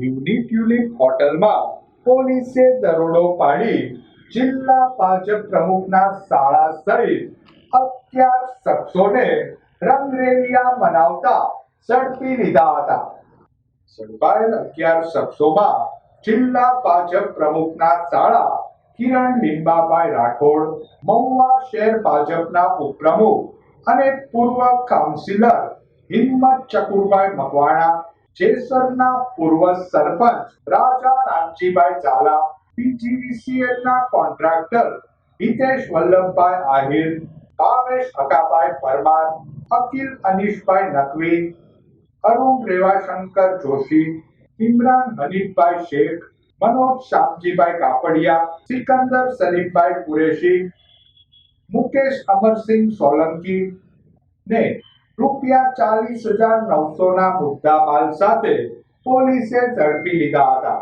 દીવની ટ્યુલિપ હોટલમાં પોલીસે દરોડો પાડી જિલ્લા ભાજપ પ્રમુખના શાળા સહિત અગિયાર શખ્સોને રંગરેલિયા મનાવતા ઝડપી લીધા હતા. ઝડપાયેલ અગિયાર શખ્સોમાં જિલ્લા ભાજપ પ્રમુખના શાળા કિરણ લીંબાભાઈ રાઠોડ, મહુવા શહેર ભાજપના ઉપપ્રમુખ અને પૂર્વ કાઉન્સિલર હિંમત ચકુરભાઈ મકવાણા જેસરના પૂર્વ સરપંચ રાજા રામજીભાઈ ઝાલા ના કોન્ટ્રાક્ટર હિતેશ વલ્લભભાઈ આહિર ભાવેશ હકાભાઈ પરમાર, અકિલ અનિશભાઈ નકવી, અરુણ રેવાશંકર જોશી, ઇમરાન હનીફભાઈ શેખ, મનોજ શામજીભાઈ કાપડિયા, સિકંદર સલીમભાઈ કુરેશી, મુકેશ અમરસિંહ સોલંકી ને રૂપિયા ચાલીસ હજાર નવસો ના મુદ્દા માલ સાથે પોલીસે ઝડપી લીધા હતા.